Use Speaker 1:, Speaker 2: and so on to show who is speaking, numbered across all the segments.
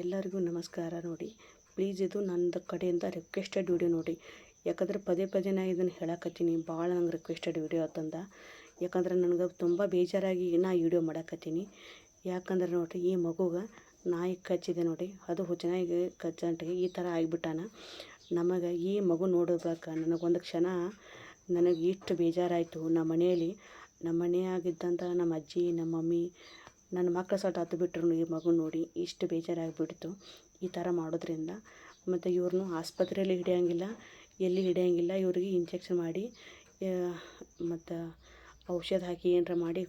Speaker 1: ಎಲ್ಲರಿಗೂ ನಮಸ್ಕಾರ ನೋಡಿ. ಪ್ಲೀಸ್ ಇದು ನಂದು ಕಡೆಯಿಂದ ರಿಕ್ವೆಸ್ಟೆಡ್ ವಿಡಿಯೋ ನೋಡಿ. ಯಾಕಂದ್ರೆ ಪದೇ ಪದೇ ನಾ ಇದನ್ನು ಹೇಳಕತ್ತೀನಿ. ಭಾಳ ನಂಗೆ ರಿಕ್ವೆಸ್ಟೆಡ್ ವಿಡಿಯೋ ಅಂತಂದ ಯಾಕಂದ್ರೆ ನನಗೆ ತುಂಬ ಬೇಜಾರಾಗಿ ನಾ ವಿಡಿಯೋ ಮಾಡಕತ್ತೀನಿ. ಯಾಕಂದ್ರೆ ನೋಡಿರಿ, ಈ ಮಗುಗೆ ನಾಯಿ ಕಚ್ಚಿದೆ ನೋಡಿ. ಅದು ಹುಚ್ಚನಾಗಿ ಕಚ್ಚಂಟಿಗೆ ಈ ಥರ ಆಗಿಬಿಟ್ಟಾನ. ನಮಗೆ ಈ ಮಗು ನೋಡಬೇಕ ನನಗೊಂದು ಕ್ಷಣ ನನಗೆ ಇಷ್ಟು ಬೇಜಾರಾಯಿತು. ನಮ್ಮ ಮನೆಯಲ್ಲಿ ನಮ್ಮ ಮನೆಯಾಗಿದ್ದಂಥ ನಮ್ಮ ಅಜ್ಜಿ ನಮ್ಮ ಮಮ್ಮಿ ನನ್ನ ಮಕ್ಕಳು ಸಟ್ ಹತ್ತು ಬಿಟ್ಟರು ಈ ಮಗು ನೋಡಿ ಇಷ್ಟು ಬೇಜಾರಾಗಿಬಿಡ್ತು ಈ ಥರ ಮಾಡೋದ್ರಿಂದ. ಮತ್ತು ಇವ್ರನ್ನೂ ಆಸ್ಪತ್ರೆಯಲ್ಲಿ ಹಿಡಿಯೋಂಗಿಲ್ಲ, ಎಲ್ಲಿ ಹಿಡಿಯೋಂಗಿಲ್ಲ, ಇವ್ರಿಗೆ ಇಂಜೆಕ್ಷನ್ ಮಾಡಿ ಮತ್ತು ಔಷಧ ಹಾಕಿ ಏನಾರ ಮಾಡಿ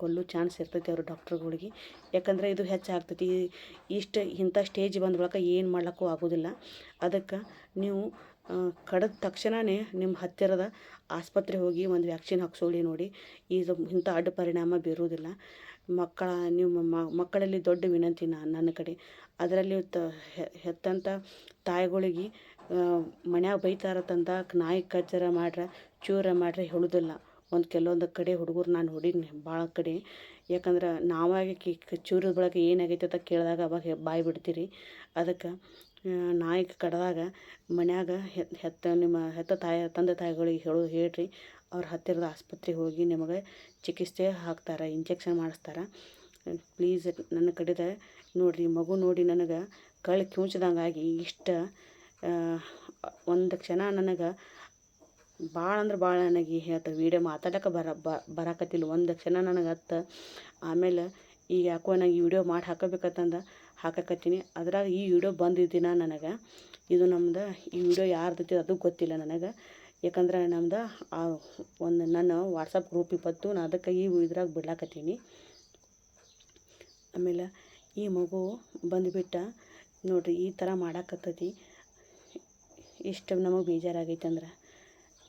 Speaker 1: ಕೊಲ್ಲು ಚಾನ್ಸ್ ಇರ್ತೈತಿ ಅವ್ರ ಡಾಕ್ಟ್ರುಗಳಿಗೆ. ಯಾಕಂದ್ರೆ ಇದು ಹೆಚ್ಚಾಗ್ತೈತಿ. ಇಷ್ಟು ಇಂಥ ಸ್ಟೇಜ್ ಬಂದ ಬಳಿಕ ಏನು ಮಾಡ್ಲಿಕ್ಕೂ ಆಗೋದಿಲ್ಲ. ಅದಕ್ಕೆ ನೀವು ಕಡದ ತಕ್ಷಣವೇ ನಿಮ್ಮ ಹತ್ತಿರದ ಆಸ್ಪತ್ರೆ ಹೋಗಿ ಒಂದು ವ್ಯಾಕ್ಸಿನ್ ಹಾಕ್ಸೋಳಿ ನೋಡಿ. ಇದು ಇಂಥ ಅಡ್ಡ ಪರಿಣಾಮ ಬೀರುವುದಿಲ್ಲ ಮಕ್ಕಳ ನಿಮ್ಮ ಮಕ್ಕಳಲ್ಲಿ ದೊಡ್ಡ ವಿನಂತಿ ನನ್ನ ಕಡೆ. ಅದರಲ್ಲಿ ತ ಹೆತ್ತಂಥ ತಾಯಿಗಳಿಗೆ ಮನ್ಯಾಗ ಬೈತಾರತ್ತಂದ ನಾಯಿ ಕಚ್ಚರ ಮಾಡ್ರೆ, ಚೂರ ಮಾಡ್ರೆ ಹೇಳೋದಿಲ್ಲ. ಒಂದು ಕೆಲವೊಂದು ಕಡೆ ಹುಡುಗರು ನಾನು ನೋಡೀನಿ ಭಾಳ ಕಡೆ. ಯಾಕಂದ್ರೆ ನಾವಾಗಿ ಕಿ ಚೂರಿದ ಬಳಕ ಏನಾಗೈತೆ ಅಂತ ಕೇಳಿದಾಗ ಅವಾಗ ಬಾಯಿ ಬಿಡ್ತೀರಿ. ಅದಕ್ಕೆ ನಾಯಿ ಕಡಿದಾಗ ಮನ್ಯಾಗ ಹೆತ್ತ ನಿಮ್ಮ ಹೆತ್ತ ತಾಯಿ, ತಂದೆ ತಾಯಿಗಳಿಗೆ ಹೇಳು, ಹೇಳ್ರಿ. ಅವ್ರ ಹತ್ತಿರದ ಆಸ್ಪತ್ರೆಗೆ ಹೋಗಿ ನಿಮಗೆ ಚಿಕಿತ್ಸೆ ಹಾಕ್ತಾರೆ, ಇಂಜೆಕ್ಷನ್ ಮಾಡಿಸ್ತಾರೆ. ಪ್ಲೀಸ್ ನನ್ನ ಕಡೆದ ನೋಡಿರಿ, ಮಗು ನೋಡಿ ನನಗೆ ಕಳ್ಳು ಕಿವುಚ್ದಂಗೆ ಇಷ್ಟ ಇಷ್ಟು ಒಂದು ಕ್ಷಣ ನನಗೆ ಭಾಳ ಅಂದ್ರೆ ಭಾಳ ನನಗೆ ಹೇಳ್ತ ವೀಡಿಯೋ ಮಾತಾಡೋಕೆ ಬರ ಬರಾಕತ್ತಿಲ್ಲ. ಒಂದು ಕ್ಷಣ ನನಗೆ ಹತ್ತ. ಆಮೇಲೆ ಈಗ ಯಾಕೋ ನನಗೆ ವಿಡಿಯೋ ಮಾಡಿ ಹಾಕಬೇಕಂತಂದು ಹಾಕಕತ್ತೀನಿ. ಅದ್ರಾಗ ಈ ವಿಡಿಯೋ ಬಂದಿದ್ದ ದಿನ ನನಗೆ. ಇದು ನಮ್ದು ಈ ವಿಡಿಯೋ ಯಾರ್ದೈತಿ ಅದು ಗೊತ್ತಿಲ್ಲ ನನಗೆ. ಯಾಕಂದ್ರೆ ನಮ್ದು ಆ ಒಂದು ನನ್ನ ವಾಟ್ಸಪ್ ಗ್ರೂಪ್ ಇಪ್ಪತ್ತು. ನಾ ಅದಕ್ಕೆ ಈ ಇದ್ರಾಗ ಬಿಡ್ಲಾಕತ್ತೀನಿ. ಆಮೇಲೆ ಈ ಮಗು ಬಂದುಬಿಟ್ಟ. ನೋಡಿರಿ ಈ ಥರ ಮಾಡಾಕತ್ತೈತಿ. ಇಷ್ಟು ನಮಗೆ ಬೇಜಾರಾಗೈತೆ ಅಂದ್ರೆ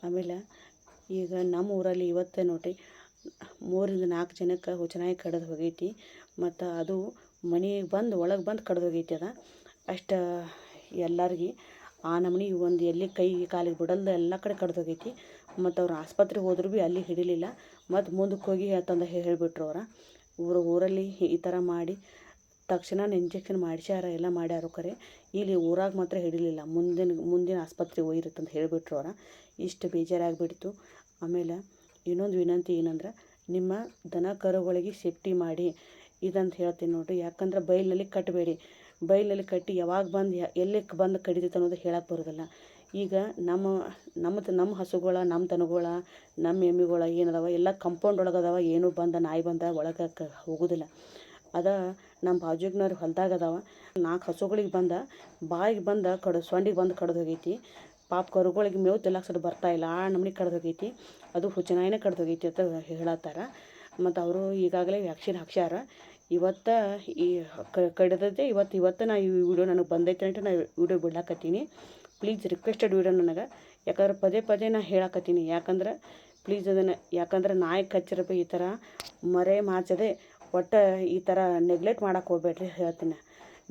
Speaker 1: ಆಮೇಲೆ ಈಗ ನಮ್ಮ ಊರಲ್ಲಿ ಇವತ್ತೇ ನೋಡಿರಿ, ಮೂರಿಂದ ನಾಲ್ಕು ಜನಕ್ಕೆ ಹುಚ್ಚನಾಯಿ ಕಡ್ದು ಹೋಗೈತಿ, ಮತ್ತು ಅದು ಮನೆಗೆ ಬಂದು ಒಳಗೆ ಬಂದು ಕಡ್ದು ಹೋಗೈತಿ ಅದು. ಅಷ್ಟು ಎಲ್ಲರಿಗೆ ಆ ನಮ್ನೆ ಒಂದು ಎಲ್ಲಿ ಕೈ ಕಾಲಿಗೆ ಬಿಡಲ್ದು ಎಲ್ಲ ಕಡೆ ಕಡ್ದು ಹೋಗೈತಿ, ಮತ್ತು ಅವ್ರು ಆಸ್ಪತ್ರೆಗೆ ಹೋದ್ರು ಭೀ ಅಲ್ಲಿ ಹಿಡಿಲಿಲ್ಲ, ಮತ್ತು ಮುಂದಕ್ಕೆ ಹೋಗಿ ಅಂತಂದು ಹೇಳಿಬಿಟ್ರು ಅವ್ರು. ಊರ ಊರಲ್ಲಿ ಈ ಥರ ಮಾಡಿ ತಕ್ಷಣ ಇಂಜೆಕ್ಷನ್ ಮಾಡಿಸ್ಯಾರ, ಎಲ್ಲ ಮಾಡ್ಯಾರು ಖರೆ ಇಲ್ಲಿ ಊರಾಗ ಮಾತ್ರ ಹಿಡಿಲಿಲ್ಲ. ಮುಂದಿನ ಮುಂದಿನ ಆಸ್ಪತ್ರೆಗೆ ಒಯ್ಯಿರತ್ತಂತ ಹೇಳಿಬಿಟ್ರು ಅವರ. ಇಷ್ಟು ಬೇಜಾರಾಗಿಬಿಡ್ತು ಆಮೇಲೆ ಇನ್ನೊಂದು ವಿನಂತಿ ಏನಂದ್ರೆ, ನಿಮ್ಮ ದನ ಕರುಗಳಿಗೆ ಸೇಫ್ಟಿ ಮಾಡಿ ಇದಂತ ಹೇಳ್ತೀನಿ ನೋಡಿರಿ. ಯಾಕಂದ್ರೆ ಬೈಲಲ್ಲಿ ಕಟ್ಟಬೇಡಿ ಬೈಲಲ್ಲಿ ಕಟ್ಟಿ ಯಾವಾಗ ಬಂದು ಎಲ್ಲಿ ಬಂದು ಕಡಿತೈತೆ ಅನ್ನೋದು ಹೇಳಕ್ಕೆ ಬರೋದಿಲ್ಲ. ಈಗ ನಮ್ಮ ನಮ್ಮ ನಮ್ಮ ಹಸುಗಳ, ನಮ್ಮ ದನಗಳ, ನಮ್ಮ ಎಮ್ಮಿಗಳ ಏನದಾವ ಎಲ್ಲ ಕಂಪೌಂಡ್ ಒಳಗೆ ಏನು ಬಂದ ನಾಯಿ ಬಂದ ಒಳಗೆ ಹೋಗೋದಿಲ್ಲ. ಅದ ನಮ್ಮ ಬಾಜುಗ್ನವ್ರ ಹೊಲ್ದಾಗ ಅದಾವ. ನಾಲ್ಕು ಹಸುಗಳಿಗೆ ಬಂದ, ಬಾಯಿಗೆ ಬಂದ ಕಡ್ ಸೊಂಡಿಗೆ ಬಂದು ಕಡ್ದು ಹೋಗೈತಿ. ಪಾಪ ಕರುಗಳಿಗೆ ಮೇವು ತಿಲ್ಲಾಕ್ಸೋದು ಬರ್ತಾ ಇಲ್ಲ ಆ ನಮ್ನೆ ಕಡ್ದು ಹೋಗೈತಿ. ಅದು ಹುಚ್ಚನಾಯಿನೇ ಕಡ್ದು ಹೋಗೈತಿ ಅಂತ ಹೇಳತ್ತಾರ. ಮತ್ತು ಅವರು ಈಗಾಗಲೇ ವ್ಯಾಕ್ಸಿನ್ ಹಾಕ್ಸ್ಯಾರ. ಇವತ್ತು ಈ ಕಡಿದೈತೆ ಇವತ್ತು ಇವತ್ತು ನಾ ಈ ವಿಡಿಯೋ ನನಗೆ ಬಂದೈತೆ ಅಂತ ನಾ ವಿಡಿಯೋ ಬಿಡ್ಲಾಕತ್ತೀನಿ. ಪ್ಲೀಸ್ ರಿಕ್ವೆಸ್ಟೆಡ್ ವಿಡಿಯೋ ನನಗೆ. ಯಾಕಂದ್ರೆ ಪದೇ ಪದೇ ನಾ ಹೇಳಕತ್ತೀನಿ. ಯಾಕಂದ್ರೆ, ಪ್ಲೀಸ್ ಅದನ್ನು, ಯಾಕಂದ್ರೆ ನಾಯಿ ಕಚ್ಚಿರಬೇಕು ಈ ಥರ ಮರೆ ಮಾಚದೆ ಒಟ್ಟು ಈ ಥರ ನೆಗ್ಲೆಕ್ಟ್ ಮಾಡಕ್ಕೆ ಹೋಗ್ಬೇಡ್ರಿ ಹೇಳ್ತೀನಿ.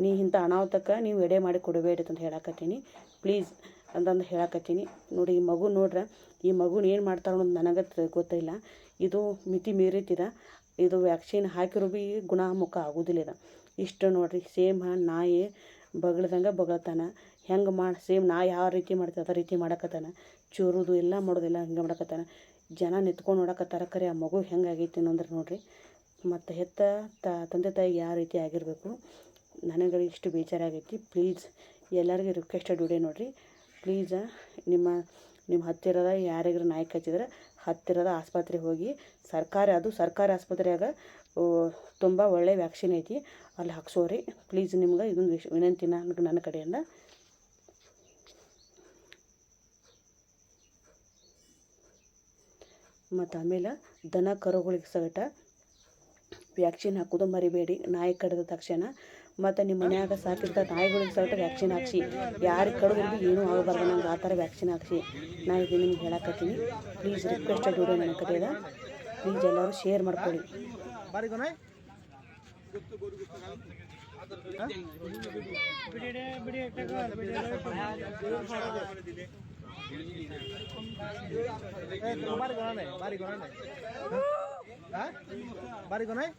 Speaker 1: ನೀ ಇಂಥ ಅನಾಹುತಕ್ಕೆ ನೀವು ಎಡೆ ಮಾಡಿ ಕೊಡಬೇಡ್ರಿ ಅಂತ ಹೇಳಕತ್ತೀನಿ. ಪ್ಲೀಸ್ ಅಂತಂದು ಹೇಳಕತ್ತೀನಿ. ನೋಡಿ, ಈ ಮಗು ನೋಡ್ರೆ, ಈ ಮಗುನ ಏನು ಮಾಡ್ತಾರೆ ಅನ್ನೋದು ನನಗೆ ಗೊತ್ತಿಲ್ಲ. ಇದು ಮಿತಿ ಮೀರಿತಿದ. ಇದು ವ್ಯಾಕ್ಸಿನ್ ಹಾಕಿರೋ ಭೀ ಗುಣಮುಖ ಆಗೋದಿಲ್ಲ ಇದು. ಇಷ್ಟು ನೋಡಿರಿ ಸೇಮ್ ನಾಯಿ ಬಗಳ್ದಂಗೆ ಬಗಳ್ತಾನ. ಹೆಂಗೆ ಮಾಡಿ ಸೇಮ್ ನಾ ಯಾವ ರೀತಿ ಮಾಡ್ತದೆ ಅದೇ ರೀತಿ ಮಾಡಕತ್ತಾನ. ಚೂರುದು ಎಲ್ಲ ಮಾಡೋದಿಲ್ಲ ಹಂಗೆ ಮಾಡಕತ್ತಾನ. ಜನ ನಿಂತ್ಕೊಂಡು ನೋಡಕತ್ತಾರ, ಕರೆ ಆ ಮಗು ಹೆಂಗೆ ಆಗೈತಿ ಅಂದ್ರೆ ನೋಡಿರಿ. ಮತ್ತು ಹೆತ್ತ ತಂದೆ ತಾಯಿಗೆ ಯಾವ ರೀತಿ ಆಗಿರಬೇಕು ನನಗೆ ಇಷ್ಟು ಬೇಜಾರಾಗೈತಿ. ಪ್ಲೀಸ್ ಎಲ್ಲರಿಗೂ ರಿಕ್ವೆಸ್ಟೆಡ್ ವಿಡಿಯೋ ನೋಡಿರಿ. ಪ್ಲೀಸ ನಿಮ್ಮ ನಿಮ್ಮ ಹತ್ತಿರದ ಯಾರಿಗಾರು ನಾಯಿ ಕಚ್ಚಿದ್ರೆ ಹತ್ತಿರದ ಆಸ್ಪತ್ರೆಗೆ ಹೋಗಿ, ಸರ್ಕಾರಿ, ಅದು ಸರ್ಕಾರಿ ಆಸ್ಪತ್ರೆಯಾಗ ತುಂಬ ಒಳ್ಳೆಯ ವ್ಯಾಕ್ಸಿನ್ ಐತಿ, ಅಲ್ಲಿ ಹಾಕ್ಸೋರಿ. ಪ್ಲೀಸ್ ನಿಮ್ಗೆ ಇದೊಂದು ವಿಶ್, ವಿನಂತಿ ನನಗೆ ನನ್ನ ಕಡೆಯಿಂದ. ಮತ್ತು ಆಮೇಲೆ ದನ ಕರುಗಳಿಗೆ ಸಗಟ ವ್ಯಾಕ್ಸಿನ್ ಹಾಕೋದು ಮರಿಬೇಡಿ. ನಾಯಿ ಕಡಿದ ತಕ್ಷಣ ಮತ್ತು ನಿಮ್ಮ ಮನ್ಯಾಗ ಸಾಕಿರ್ತ ನಾಯಿಗಳಿಗೆ ಸ್ವಲ್ಪ ವ್ಯಾಕ್ಸಿನ್ ಹಾಕ್ಸಿ. ಯಾರಿಗೆ ಕಡಿದ್ರಿಗೂ ಏನೂ ಆಗಬಾರ್ದು. ನಂಗೆ ಆ ಥರ ವ್ಯಾಕ್ಸಿನ್ ಹಾಕ್ಸಿ. ನಾ ಇದು ನಿಮ್ಗೆ ಹೇಳಕತ್ತೀನಿ. ಪ್ಲೀಸ್ ರಿಕ್ವೆಸ್ಟ್ ವಿಡಿಯೋ ನನ್ನ ಕಡೆಯದ ಪ್ಲೀಸ್ ಎಲ್ಲರೂ ಶೇರ್ ಮಾಡ್ಕೊಳ್ಳಿ
Speaker 2: ಬಾರಿ হ্যাঁ? বাড়ি কোনায়?